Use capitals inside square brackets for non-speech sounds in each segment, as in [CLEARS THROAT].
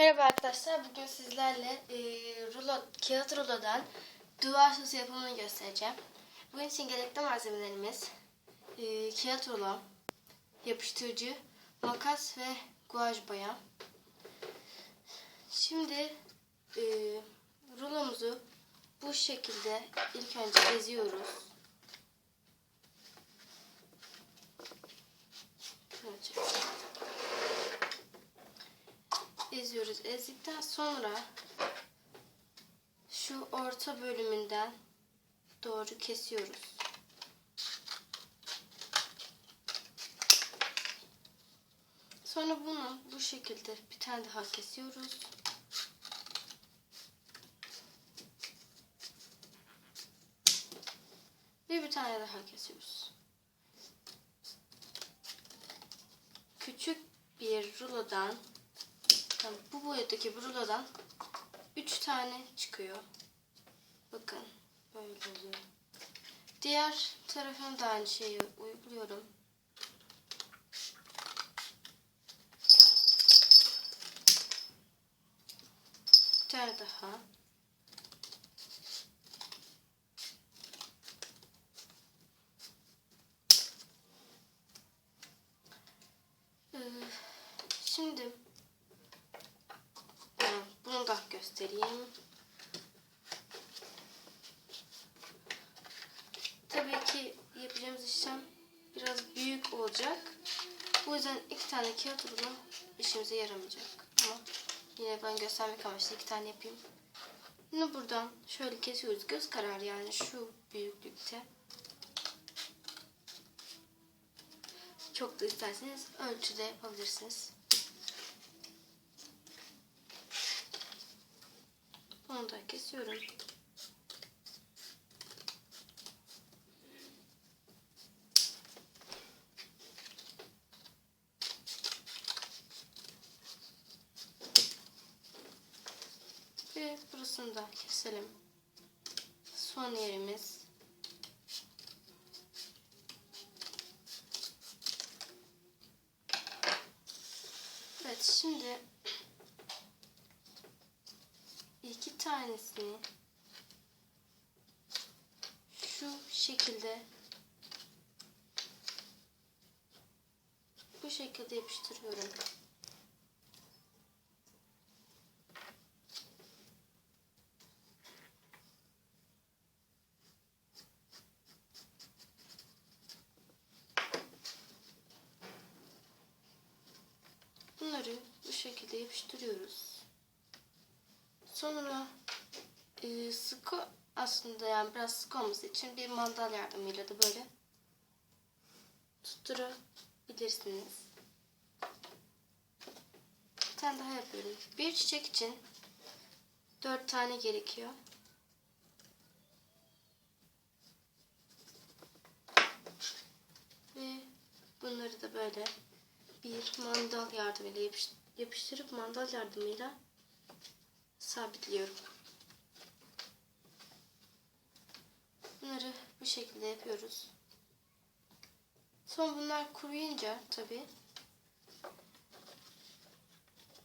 Merhaba arkadaşlar. Bugün sizlerle e, rulo, kağıt rulodan duvar süsü yapımını göstereceğim. Bugün için gerekli malzemelerimiz e, kağıt rulo, yapıştırıcı, makas ve guaj boya. Şimdi e, rulomuzu bu şekilde ilk önce eziyoruz. Şöyle çekeyim eziyoruz. Ezdikten sonra şu orta bölümünden doğru kesiyoruz. Sonra bunu bu şekilde bir tane daha kesiyoruz. Ve bir tane daha kesiyoruz. Küçük bir rulodan Tamam, bu boyadaki rulodan 3 tane çıkıyor. Bakın böyle oluyor. Diğer tarafına da aynı şeyi uyguluyorum. Bir tane daha. Ee, Şimdi göstereyim. Tabii ki yapacağımız işlem biraz büyük olacak. Bu yüzden iki tane kağıt rulo işimize yaramayacak. Ama yine ben göstermek amaçlı iki tane yapayım. Bunu buradan şöyle kesiyoruz. Göz kararı yani şu büyüklükte. Çok da isterseniz ölçüde yapabilirsiniz. Bunu da kesiyorum. Ve burasını da keselim. Son yerimiz. Evet şimdi iki tanesini şu şekilde bu şekilde yapıştırıyorum. Bunları bu şekilde yapıştırıyoruz. Sonra e, sıkı aslında yani biraz sıkı olması için bir mandal yardımıyla da böyle tutturabilirsiniz. Bir tane daha yapıyorum. Bir çiçek için dört tane gerekiyor. Ve bunları da böyle bir mandal yardımıyla yapış- yapıştırıp mandal yardımıyla sabitliyorum. Bunları bu şekilde yapıyoruz. Son bunlar kuruyunca tabi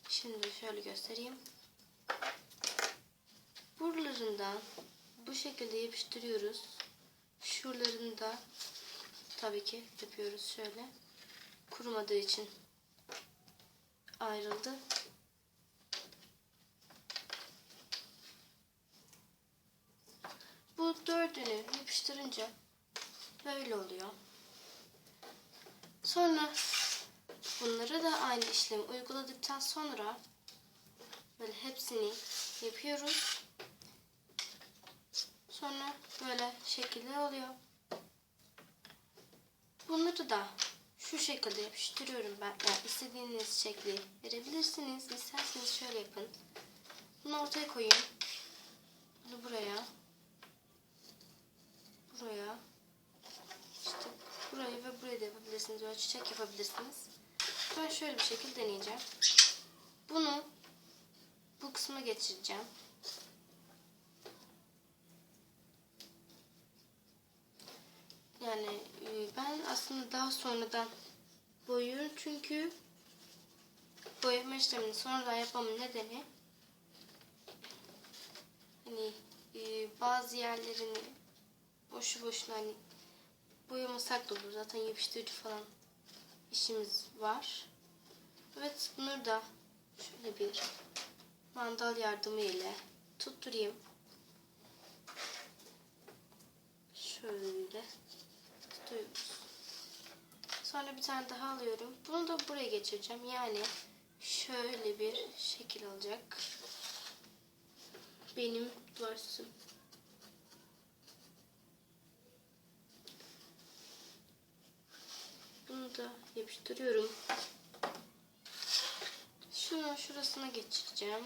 şimdi şöyle göstereyim. Buralarından bu şekilde yapıştırıyoruz. Şuralarını da tabii ki yapıyoruz şöyle. Kurumadığı için ayrıldı. Bu dördünü yapıştırınca böyle oluyor. Sonra bunları da aynı işlemi uyguladıktan sonra böyle hepsini yapıyoruz. Sonra böyle şekiller oluyor. Bunları da şu şekilde yapıştırıyorum ben. Yani istediğiniz şekli verebilirsiniz. İsterseniz şöyle yapın. Bunu ortaya koyun. Bunu buraya buraya işte burayı ve burayı da yapabilirsiniz. Böyle çiçek yapabilirsiniz. Ben şöyle bir şekilde deneyeceğim. Bunu bu kısma geçireceğim. Yani e, ben aslında daha sonradan boyuyorum çünkü boya boyama işlemini sonradan yapmamın nedeni hani e, bazı yerlerini boşu boşuna hani boyamasak da olur. Zaten yapıştırıcı falan işimiz var. Evet bunları da şöyle bir mandal yardımı ile tutturayım. Şöyle tutuyoruz. Sonra bir tane daha alıyorum. Bunu da buraya geçireceğim. Yani şöyle bir şekil alacak. Benim duvar süsüm. Bunu da yapıştırıyorum. Şunu şurasına geçireceğim.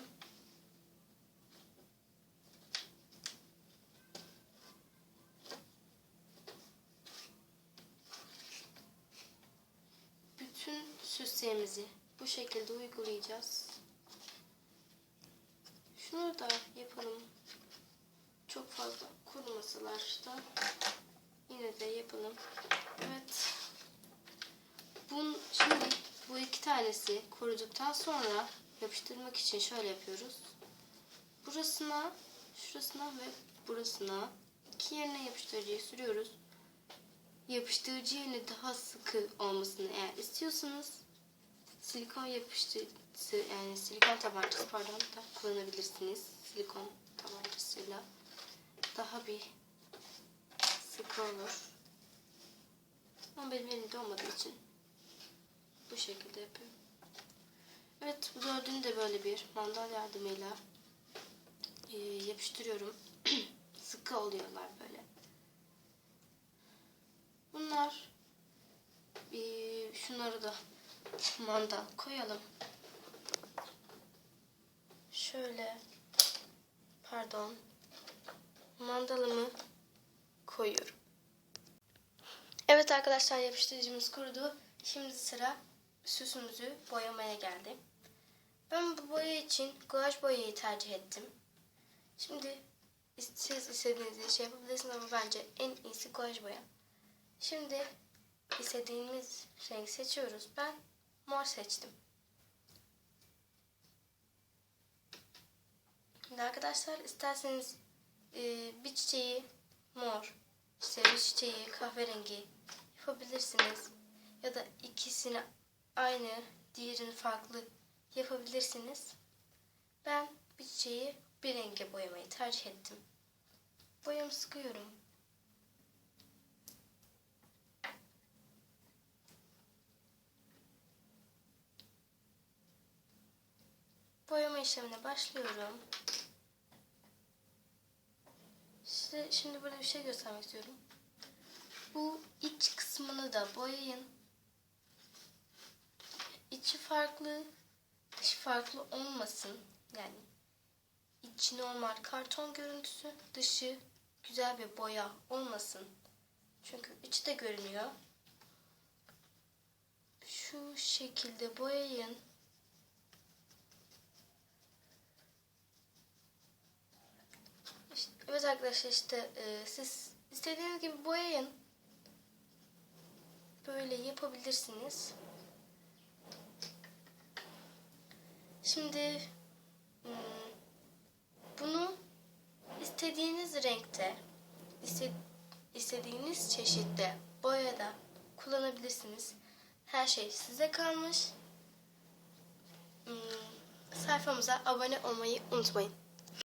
Bütün süslerimizi bu şekilde uygulayacağız. Şunu da yapalım. Çok fazla kurumasalar da yine de yapalım. Evet. Bun, şimdi bu iki tanesi kuruduktan sonra yapıştırmak için şöyle yapıyoruz. Burasına, şurasına ve burasına iki yerine yapıştırıcıyı sürüyoruz. Yapıştırıcı yerine daha sıkı olmasını eğer istiyorsanız silikon yapıştırıcısı yani silikon tabancası pardon da kullanabilirsiniz. Silikon tabancasıyla daha bir sıkı olur. Ama benim elimde olmadığı için bu şekilde yapıyorum. Evet bu dördünü de böyle bir mandal yardımıyla e, yapıştırıyorum. [CLEARS THROAT] Sıkı oluyorlar böyle. Bunlar e, şunları da [LAUGHS] mandal koyalım. Şöyle pardon mandalımı koyuyorum. Evet arkadaşlar yapıştırıcımız kurudu. Şimdi sıra süsümüzü boyamaya geldi. Ben bu boya için guaj boyayı tercih ettim. Şimdi siz istediğiniz şey yapabilirsiniz ama bence en iyisi guaj boya. Şimdi istediğimiz renk seçiyoruz. Ben mor seçtim. Şimdi arkadaşlar isterseniz e, bir çiçeği mor, işte bir çiçeği kahverengi yapabilirsiniz. Ya da ikisini aynı, diğerini farklı yapabilirsiniz. Ben bir çiçeği bir renge boyamayı tercih ettim. Boyamı sıkıyorum. Boyama işlemine başlıyorum. Size şimdi böyle bir şey göstermek istiyorum. Bu iç kısmını da boyayın. Farklı, dışı farklı olmasın. Yani içi normal karton görüntüsü, dışı güzel bir boya olmasın. Çünkü içi de görünüyor. Şu şekilde boyayın. İşte, evet arkadaşlar işte e, siz istediğiniz gibi boyayın. Böyle yapabilirsiniz. Şimdi hmm, bunu istediğiniz renkte, iste, istediğiniz çeşitte boyada kullanabilirsiniz. Her şey size kalmış. Hmm, sayfamıza abone olmayı unutmayın.